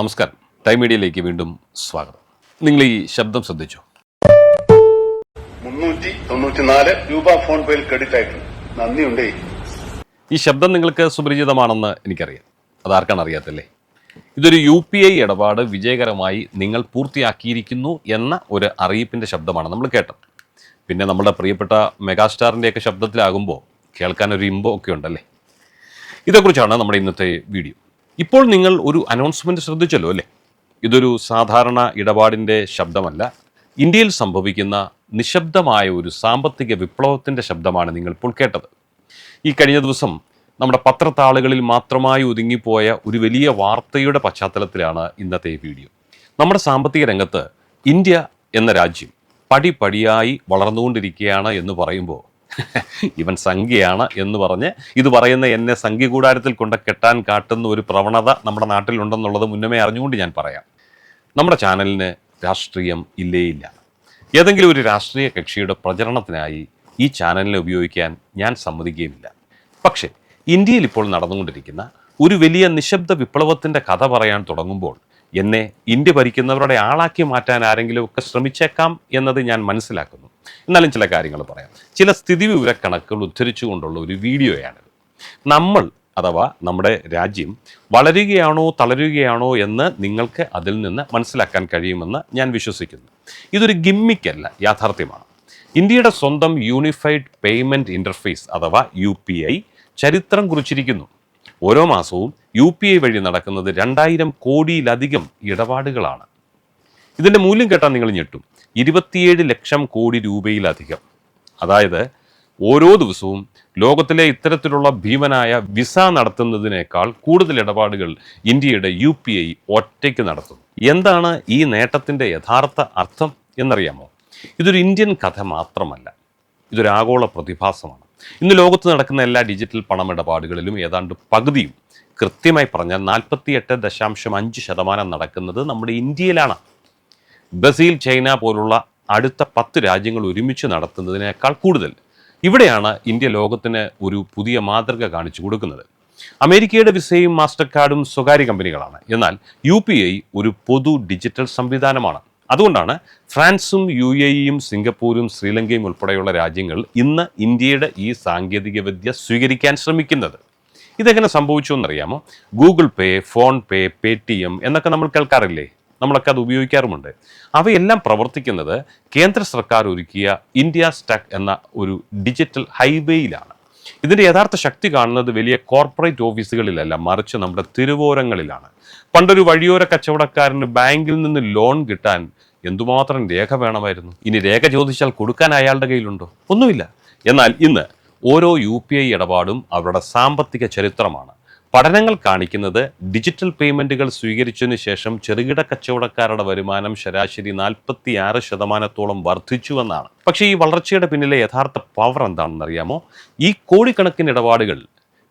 നമസ്കാരം. ടൈം മീഡിയയിലേക്ക് വീണ്ടും സ്വാഗതം. നിങ്ങൾ ഈ ശബ്ദം ശ്രദ്ധിച്ചു? മുന്നൂറ്റി തൊണ്ണൂറ്റിനാല് രൂപ ഫോൺ പേയിൽ ക്രെഡിറ്റ് ആയിട്ടുണ്ട്. നന്ദിയുണ്ടേ. ഈ ശബ്ദം നിങ്ങൾക്ക് സുപരിചിതമാണെന്ന് എനിക്കറിയാം. അതാർക്കാണ് അറിയാത്തല്ലേ? ഇതൊരു യു പി ഐ ഇടപാട് വിജയകരമായി നിങ്ങൾ പൂർത്തിയാക്കിയിരിക്കുന്നു എന്ന ഒരു അറിയിപ്പിന്റെ ശബ്ദമാണ് നമ്മൾ കേട്ടത്. പിന്നെ നമ്മുടെ പ്രിയപ്പെട്ട മെഗാസ്റ്റാറിന്റെയൊക്കെ ശബ്ദത്തിലാകുമ്പോൾ കേൾക്കാൻ ഒരു ഇമ്പോ ഒക്കെ ഉണ്ടല്ലേ? ഇതേക്കുറിച്ചാണ് നമ്മുടെ ഇന്നത്തെ വീഡിയോ. ഇപ്പോൾ നിങ്ങൾ ഒരു അനൗൺസ്മെന്റ് ശ്രദ്ധിച്ചല്ലോ അല്ലേ? ഇതൊരു സാധാരണ ഇടപാടിന്റെ ശബ്ദമല്ല. ഇന്ത്യയിൽ സംഭവിക്കുന്ന നിശബ്ദമായ ഒരു സാമ്പത്തിക വിപ്ലവത്തിന്റെ ശബ്ദമാണ് നിങ്ങൾ ഇപ്പോൾ കേട്ടത്. ഈ കഴിഞ്ഞ ദിവസം നമ്മുടെ പത്രത്താളുകളിൽ മാത്രമായി ഒതുങ്ങിപ്പോയ ഒരു വലിയ വാർത്തയുടെ പശ്ചാത്തലത്തിലാണ് ഇന്നത്തെ വീഡിയോ. നമ്മുടെ സാമ്പത്തിക രംഗത്ത് ഇന്ത്യ എന്ന രാജ്യം പടിപടിയായി വളർന്നുകൊണ്ടിരിക്കുകയാണ് എന്ന് പറയുമ്പോൾ ഇവൻ സംഖ്യയാണ് എന്ന് പറഞ്ഞ് ഇത് പറയുന്ന എന്നെ സംഖ്യ കൂടാരത്തിൽ കൊണ്ട് കെട്ടാൻ കാട്ടുന്ന ഒരു പ്രവണത നമ്മുടെ നാട്ടിലുണ്ടെന്നുള്ളത് മുന്നമേ അറിഞ്ഞുകൊണ്ട് ഞാൻ പറയാം. നമ്മുടെ ചാനലിന് രാഷ്ട്രീയം ഇല്ലേ ഇല്ല ഏതെങ്കിലും ഒരു രാഷ്ട്രീയ കക്ഷിയുടെ പ്രചരണത്തിനായി ഈ ചാനലിനെ ഉപയോഗിക്കാൻ ഞാൻ സമ്മതിക്കുകയുമില്ല. പക്ഷേ ഇന്ത്യയിൽ ഇപ്പോൾ നടന്നുകൊണ്ടിരിക്കുന്ന ഒരു വലിയ നിശബ്ദ വിപ്ലവത്തിന്റെ കഥ പറയാൻ തുടങ്ങുമ്പോൾ എന്നെ ഇന്ത്യ ഭരിക്കുന്നവരുടെ ആളാക്കി മാറ്റാൻ ആരെങ്കിലും ഒക്കെ ശ്രമിച്ചേക്കാം എന്നത് ഞാൻ മനസ്സിലാക്കുന്നു. എന്നാലും ചില കാര്യങ്ങൾ പറയാം. ചില സ്ഥിതിവിവര കണക്കുകൾ ഉദ്ധരിച്ചുകൊണ്ടുള്ള ഒരു വീഡിയോയാണിത്. നമ്മൾ അഥവാ നമ്മുടെ രാജ്യം വളരുകയാണോ തളരുകയാണോ എന്ന് നിങ്ങൾക്ക് അതിൽ നിന്ന് മനസ്സിലാക്കാൻ കഴിയുമെന്ന് ഞാൻ വിശ്വസിക്കുന്നു. ഇതൊരു ഗിമ്മിക്കല്ല യാഥാർത്ഥ്യമാണ്. ഇന്ത്യയുടെ സ്വന്തം യൂണിഫൈഡ് പേയ്മെന്റ് ഇന്റർഫേസ് അഥവാ യു ചരിത്രം കുറിച്ചിരിക്കുന്നു. ഓരോ മാസവും യു പി ഐ വഴി നടക്കുന്നത് രണ്ടായിരം കോടിയിലധികം ഇടപാടുകളാണ്. ഇതിന്റെ മൂല്യം കേട്ടാൽ നിങ്ങൾ ഞെട്ടും. ഇരുപത്തിയേഴ് ലക്ഷം കോടി രൂപയിലധികം. അതായത് ഓരോ ദിവസവും ലോകത്തിലെ ഇത്തരത്തിലുള്ള ഭീമനായ വിസ നടത്തുന്നതിനേക്കാൾ കൂടുതൽ ഇടപാടുകൾ ഇന്ത്യയുടെ യു പി ഐ ഒറ്റയ്ക്ക് നടത്തുന്നു. എന്താണ് ഈ നേട്ടത്തിന്റെ യഥാർത്ഥ അർത്ഥം എന്നറിയാമോ? ഇതൊരു ഇന്ത്യൻ കഥ മാത്രമല്ല. ഇതൊരു ആഗോള പ്രതിഭാസമാണ്. ഇന്ന് ലോകത്ത് നടക്കുന്ന എല്ലാ ഡിജിറ്റൽ പണമിടപാടുകളിലും ഏതാണ്ട് പകുതിയും കൃത്യമായി പറഞ്ഞാൽ നാൽപ്പത്തിയെട്ട് ദശാംശം അഞ്ച് ശതമാനം നടക്കുന്നത് നമ്മുടെ ഇന്ത്യയിലാണ്. ബ്രസീൽ ചൈന പോലുള്ള അടുത്ത പത്ത് രാജ്യങ്ങൾ ഒരുമിച്ച് നടത്തുന്നതിനേക്കാൾ കൂടുതൽ. ഇവിടെയാണ് ഇന്ത്യ ലോകത്തിന് ഒരു പുതിയ മാതൃക കാണിച്ചു കൊടുക്കുന്നത്. അമേരിക്കയുടെ വിസയും മാസ്റ്റർ കാർഡും സ്വകാര്യ കമ്പനികളാണ്. എന്നാൽ യു പി ഐ ഒരു പൊതു ഡിജിറ്റൽ സംവിധാനമാണ്. അതുകൊണ്ടാണ് ഫ്രാൻസും യു എ ഇയും സിംഗപ്പൂരും ശ്രീലങ്കയും ഉൾപ്പെടെയുള്ള രാജ്യങ്ങൾ ഇന്ന് ഇന്ത്യയുടെ ഈ സാങ്കേതിക വിദ്യ സ്വീകരിക്കാൻ ശ്രമിക്കുന്നത്. ഇതെങ്ങനെ സംഭവിച്ചു എന്നറിയാമോ ഗൂഗിൾ പേ ഫോൺ പേ പേ എന്നൊക്കെ നമ്മൾ കേൾക്കാറില്ലേ? നമ്മളൊക്കെ അത് ഉപയോഗിക്കാറുമുണ്ട്. അവയെല്ലാം പ്രവർത്തിക്കുന്നത് കേന്ദ്ര സർക്കാർ ഒരുക്കിയ ഇന്ത്യ സ്റ്റക്ക് എന്ന ഒരു ഡിജിറ്റൽ ഹൈവേയിലാണ്. ഇതിന്റെ യഥാർത്ഥ ശക്തി കാണുന്നത് വലിയ കോർപ്പറേറ്റ് ഓഫീസുകളിലല്ല മറിച്ച് നമ്മുടെ തിരുവോരങ്ങളിലാണ്. പണ്ടൊരു വഴിയോര കച്ചവടക്കാരന് ബാങ്കിൽ നിന്ന് ലോൺ കിട്ടാൻ എന്തുമാത്രം രേഖ വേണമായിരുന്നു? ഇനി രേഖ ചോദിച്ചാൽ കൊടുക്കാൻ അയാളുടെ കയ്യിലുണ്ടോ? ഒന്നുമില്ല. എന്നാൽ ഇന്ന് ഓരോ യു പി ഐ ഇടപാടും അവരുടെ സാമ്പത്തിക ചരിത്രമാണ്. പഠനങ്ങൾ കാണിക്കുന്നത് ഡിജിറ്റൽ പേയ്മെന്റുകൾ സ്വീകരിച്ചതിന് ശേഷം ചെറുകിട കച്ചവടക്കാരുടെ വരുമാനം ശരാശരി നാൽപ്പത്തി ആറ് ശതമാനത്തോളം വർദ്ധിച്ചുവെന്നാണ്. പക്ഷേ ഈ വളർച്ചയുടെ പിന്നിലെ യഥാർത്ഥ പവർ എന്താണെന്ന് അറിയാമോ? ഈ കോടിക്കണക്കിന് ഇടപാടുകൾ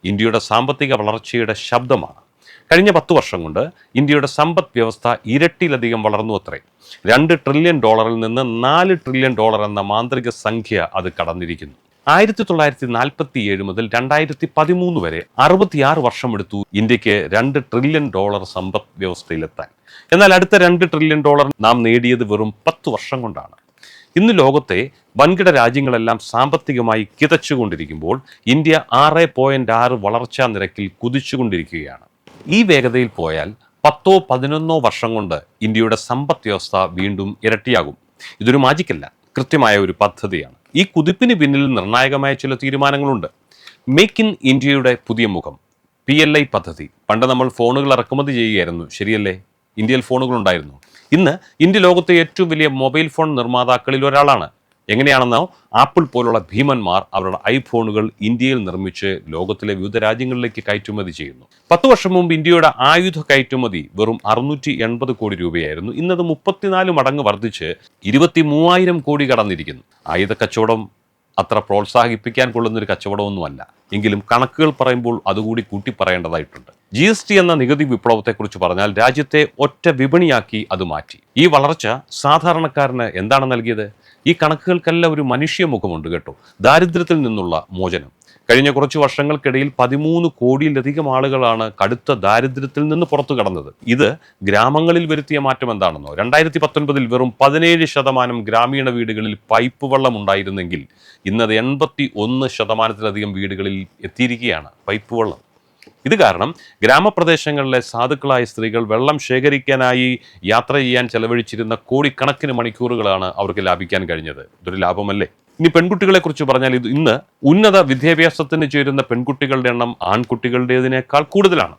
ഇന്ത്യയുടെ സാമ്പത്തിക വളർച്ചയുടെ ശബ്ദമാണ്. കഴിഞ്ഞ പത്ത് വർഷം കൊണ്ട് ഇന്ത്യയുടെ സമ്പദ് വ്യവസ്ഥ ഇരട്ടിയിലധികം വളർന്നു അത്രേ. രണ്ട് ട്രില്യൺ ഡോളറിൽ നിന്ന് നാല് ട്രില്യൺ ഡോളർ എന്ന മാന്ത്രിക സംഖ്യ അത് കടന്നിരിക്കുന്നു. ആയിരത്തി തൊള്ളായിരത്തി നാൽപ്പത്തി ഏഴ് മുതൽ രണ്ടായിരത്തി പതിമൂന്ന് വരെ അറുപത്തിയാറ് വർഷമെടുത്തു ഇന്ത്യയ്ക്ക് രണ്ട് ട്രില്യൺ ഡോളർ സമ്പദ് വ്യവസ്ഥയിലെത്താൻ. എന്നാൽ അടുത്ത രണ്ട് ട്രില്യൺ ഡോളർ നാം നേടിയത് വെറും പത്ത് വർഷം കൊണ്ടാണ്. ഇന്ന് ലോകത്തെ വൻകിട രാജ്യങ്ങളെല്ലാം സാമ്പത്തികമായി കിതച്ചുകൊണ്ടിരിക്കുമ്പോൾ ഇന്ത്യ ആറ് പോയിന്റ് ആറ് വളർച്ചാ നിരക്കിൽ കുതിച്ചുകൊണ്ടിരിക്കുകയാണ്. ഈ വേഗതയിൽ പോയാൽ പത്തോ പതിനൊന്നോ വർഷം കൊണ്ട് ഇന്ത്യയുടെ സമ്പദ് വ്യവസ്ഥ വീണ്ടും ഇരട്ടിയാകും. ഇതൊരു മാജിക്കല്ല കൃത്യമായ ഒരു പദ്ധതിയാണ്. ഈ കുതിപ്പിന് പിന്നിൽ നിർണായകമായ ചില തീരുമാനങ്ങളുണ്ട്. മേക്ക് ഇൻ ഇന്ത്യയുടെ പുതിയ മുഖം. പി എൽ ഐ പദ്ധതി. പണ്ട് നമ്മൾ ഫോണുകൾ ഇറക്കുമതി ചെയ്യുകയായിരുന്നു. ശരിയല്ലേ? ഇന്ത്യയിൽ ഫോണുകൾ ഉണ്ടായിരുന്നു ഇന്ന് ഇന്ത്യ ലോകത്തെ ഏറ്റവും വലിയ മൊബൈൽ ഫോൺ നിർമ്മാതാക്കളിൽ ഒരാളാണ്. എങ്ങനെയാണെന്നോ ആപ്പിൾ പോലുള്ള ഭീമന്മാർ അവരുടെ ഐഫോണുകൾ ഇന്ത്യയിൽ നിർമ്മിച്ച് ലോകത്തിലെ വിവിധ രാജ്യങ്ങളിലേക്ക് കയറ്റുമതി ചെയ്യുന്നു. പത്ത് വർഷം മുമ്പ് ഇന്ത്യയുടെ ആയുധ കയറ്റുമതി വെറും അറുന്നൂറ്റി എൺപത് കോടി രൂപയായിരുന്നു. ഇന്നത് മുപ്പത്തിനാല് മടങ്ങ് വർദ്ധിച്ച് ഇരുപത്തി മൂവായിരം കോടി കടന്നിരിക്കുന്നു. ആയുധ കച്ചവടം അത്ര പ്രോത്സാഹിപ്പിക്കാൻ കൊള്ളുന്ന ഒരു കച്ചവടമൊന്നുമല്ല. എങ്കിലും കണക്കുകൾ പറയുമ്പോൾ അതുകൂടി കൂട്ടി പറയേണ്ടതായിട്ടുണ്ട് ജി എസ് ടി എന്ന നികുതി വിപ്ലവത്തെക്കുറിച്ച് പറഞ്ഞാൽ രാജ്യത്തെ ഒറ്റ വിപണിയാക്കി അത് മാറ്റി. ഈ വളർച്ച സാധാരണക്കാരന് എന്താണ് നൽകിയത്? ഈ കണക്കുകൾക്കെല്ലാം ഒരു മനുഷ്യ മുഖമുണ്ട് കേട്ടോ. ദാരിദ്ര്യത്തിൽ നിന്നുള്ള മോചനം. കഴിഞ്ഞ കുറച്ച് വർഷങ്ങൾക്കിടയിൽ പതിമൂന്ന് കോടിയിലധികം ആളുകളാണ് കടുത്ത ദാരിദ്ര്യത്തിൽ നിന്ന് പുറത്തു കടന്നത്. ഇത് ഗ്രാമങ്ങളിൽ വരുത്തിയ മാറ്റം എന്താണെന്നോ? രണ്ടായിരത്തി പത്തൊൻപതിൽ വെറും പതിനേഴ് ശതമാനം ഗ്രാമീണ വീടുകളിൽ പൈപ്പ് വെള്ളം ഉണ്ടായിരുന്നെങ്കിൽ ഇന്നത് എൺപത്തി ഒന്ന് ശതമാനത്തിലധികം വീടുകളിൽ എത്തിയിരിക്കുകയാണ് പൈപ്പ് വെള്ളം. ഇത് കാരണം ഗ്രാമപ്രദേശങ്ങളിലെ സാധുക്കളായ സ്ത്രീകൾ വെള്ളം ശേഖരിക്കാനായി യാത്ര ചെയ്യാൻ ചെലവഴിച്ചിരുന്ന കോടിക്കണക്കിന് മണിക്കൂറുകളാണ് അവർക്ക് ലാഭിക്കാൻ കഴിഞ്ഞത്. ഇതൊരു ലാഭമല്ലേ? ഇനി പെൺകുട്ടികളെ കുറിച്ച് പറഞ്ഞാൽ ഇത് ഇന്ന് ഉന്നത വിദ്യാഭ്യാസത്തിന് ചേരുന്ന പെൺകുട്ടികളുടെ എണ്ണം ആൺകുട്ടികളുടേതിനേക്കാൾ കൂടുതലാണ്.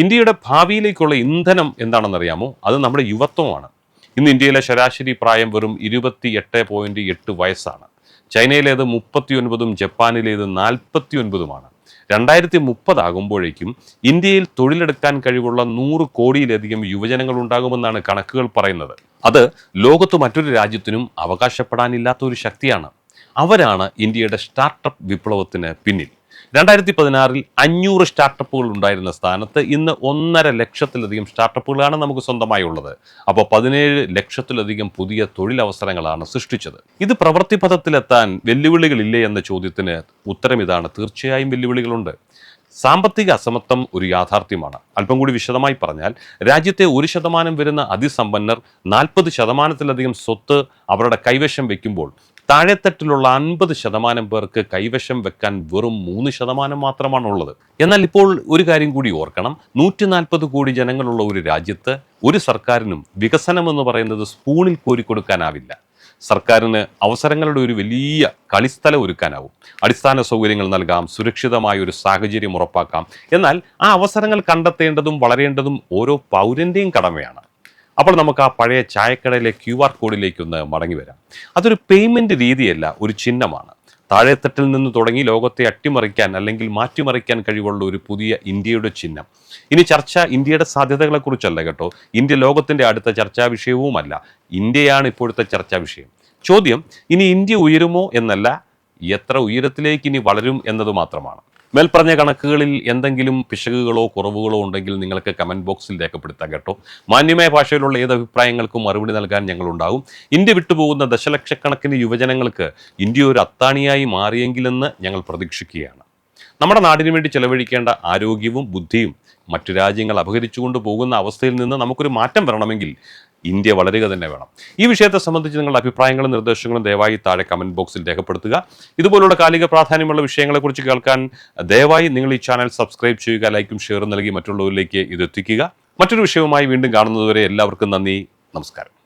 ഇന്ത്യയുടെ ഭാവിയിലേക്കുള്ള ഇന്ധനം എന്താണെന്നറിയാമോ? അത് നമ്മുടെ യുവത്വമാണ്. ഇന്ന് ഇന്ത്യയിലെ ശരാശരി പ്രായം വെറും ഇരുപത്തി എട്ട് പോയിന്റ് എട്ട് വയസ്സാണ്. ചൈനയിലേത് മുപ്പത്തി ഒൻപതും ജപ്പാനിലേത് നാൽപ്പത്തി ഒൻപതുമാണ് രണ്ടായിരത്തി മുപ്പതാകുമ്പോഴേക്കും ഇന്ത്യയിൽ തൊഴിലെടുക്കാൻ കഴിവുള്ള നൂറ് കോടിയിലധികം യുവജനങ്ങൾ ഉണ്ടാകുമെന്നാണ് കണക്കുകൾ പറയുന്നത്. അത് ലോകത്ത് മറ്റൊരു രാജ്യത്തിനും അവകാശപ്പെടാനില്ലാത്ത ഒരു ശക്തിയാണ്. അവരാണ് ഇന്ത്യയുടെ സ്റ്റാർട്ടപ്പ് വിപ്ലവത്തിന് പിന്നിൽ. രണ്ടായിരത്തി പതിനാറിൽ അഞ്ഞൂറ് സ്റ്റാർട്ടപ്പുകൾ ഉണ്ടായിരുന്ന സ്ഥാനത്ത് ഇന്ന് ഒന്നര ലക്ഷത്തിലധികം സ്റ്റാർട്ടപ്പുകളാണ് നമുക്ക് സ്വന്തമായി ഉള്ളത്. അപ്പോൾ പതിനേഴ് ലക്ഷത്തിലധികം പുതിയ തൊഴിലവസരങ്ങളാണ് സൃഷ്ടിച്ചത്. ഇത് പ്രവൃത്തി പദത്തിലെത്താൻ വെല്ലുവിളികളില്ലേ എന്ന ചോദ്യത്തിന് ഉത്തരം ഇതാണ് തീർച്ചയായും വെല്ലുവിളികളുണ്ട്. സാമ്പത്തിക അസമത്വം ഒരു യാഥാർത്ഥ്യമാണ്. അല്പം കൂടി വിശദമായി പറഞ്ഞാൽ രാജ്യത്തെ ഒരു ശതമാനം വരുന്ന അതിസമ്പന്നർ നാൽപ്പത് ശതമാനത്തിലധികം സ്വത്ത് അവരുടെ കൈവശം വെക്കുമ്പോൾ താഴെത്തട്ടിലുള്ള അൻപത് ശതമാനം പേർക്ക് കൈവശം വെക്കാൻ വെറും മൂന്ന് ശതമാനം മാത്രമാണുള്ളത്. എന്നാൽ ഇപ്പോൾ ഒരു കാര്യം കൂടി ഓർക്കണം. നൂറ്റി നാൽപ്പത് കോടി ജനങ്ങളുള്ള ഒരു രാജ്യത്ത് ഒരു സർക്കാരിനും വികസനം എന്ന് പറയുന്നത് സ്പൂണിൽ കോരിക്കൊടുക്കാനാവില്ല. സർക്കാരിന് അവസരങ്ങളുടെ ഒരു വലിയ കളിസ്ഥലം ഒരുക്കാനാവും. അടിസ്ഥാന സൗകര്യങ്ങൾ നൽകാം സുരക്ഷിതമായ ഒരു സാഹചര്യം ഉറപ്പാക്കാം. എന്നാൽ ആ അവസരങ്ങൾ കണ്ടെത്തേണ്ടതും വളരേണ്ടതും ഓരോ പൗരന്റെയും കടമയാണ്. അപ്പോൾ നമുക്ക് ആ പഴയ ചായക്കടയിലെ ക്യു ആർ കോഡിലേക്ക് ഒന്ന് മടങ്ങി വരാം. അതൊരു പേയ്മെന്റ് രീതിയല്ല ഒരു ചിഹ്നമാണ്. താഴെത്തട്ടിൽ നിന്ന് തുടങ്ങി ലോകത്തെ അട്ടിമറിക്കാൻ അല്ലെങ്കിൽ മാറ്റിമറിക്കാൻ കഴിവുള്ള ഒരു പുതിയ ഇന്ത്യയുടെ ചിഹ്നം. ഇനി ചർച്ച ഇന്ത്യയുടെ സാധ്യതകളെക്കുറിച്ചല്ല കേട്ടോ. ഇന്ത്യ ലോകത്തിന്റെ അടുത്ത ചർച്ചാ വിഷയവുമല്ല. ഇന്ത്യയാണ് ഇപ്പോഴത്തെ ചർച്ചാ വിഷയം. ചോദ്യം ഇനി ഇന്ത്യ ഉയരുമോ എന്നല്ല എത്ര ഉയരത്തിലേക്ക് ഇനി വളരും എന്നത് മാത്രമാണ്. മേൽപ്പറഞ്ഞ കണക്കുകളിൽ എന്തെങ്കിലും പിശകുകളോ കുറവുകളോ ഉണ്ടെങ്കിൽ നിങ്ങൾക്ക് കമന്റ് ബോക്സിൽ രേഖപ്പെടുത്താം കേട്ടോ. മാന്യമായ ഭാഷയിലുള്ള ഏത് അഭിപ്രായങ്ങൾക്കും മറുപടി നൽകാൻ ഞങ്ങളുണ്ടാവും. ഇന്ത്യ വിട്ടുപോകുന്ന ദശലക്ഷക്കണക്കിന് യുവജനങ്ങൾക്ക് ഇന്ത്യ ഒരു അത്താണിയായി മാറിയെങ്കിലെന്ന് ഞങ്ങൾ പ്രതീക്ഷിക്കുകയാണ്. നമ്മുടെ നാടിനു വേണ്ടി ചെലവഴിക്കേണ്ട ആരോഗ്യവും ബുദ്ധിയും മറ്റു രാജ്യങ്ങൾ അപഹരിച്ചുകൊണ്ട് പോകുന്ന അവസ്ഥയിൽ നിന്ന് നമുക്കൊരു മാറ്റം വരണമെങ്കിൽ ഇന്ത്യ വളരുക തന്നെ വേണം. ഈ വിഷയത്തെ സംബന്ധിച്ച് നിങ്ങളുടെ അഭിപ്രായങ്ങളും നിർദ്ദേശങ്ങളും ദയവായി താഴെ കമന്റ് ബോക്സിൽ രേഖപ്പെടുത്തുക. ഇതുപോലുള്ള കാലിക പ്രാധാന്യമുള്ള വിഷയങ്ങളെക്കുറിച്ച് കേൾക്കാൻ ദയവായി നിങ്ങൾ ഈ ചാനൽ സബ്സ്ക്രൈബ് ചെയ്യുക ലൈക്കും ഷെയറും നൽകി മറ്റുള്ളവരിലേക്ക് ഇത് എത്തിക്കുക. മറ്റൊരു വിഷയവുമായി വീണ്ടും കാണുന്നതുവരെ എല്ലാവർക്കും നന്ദി നമസ്കാരം.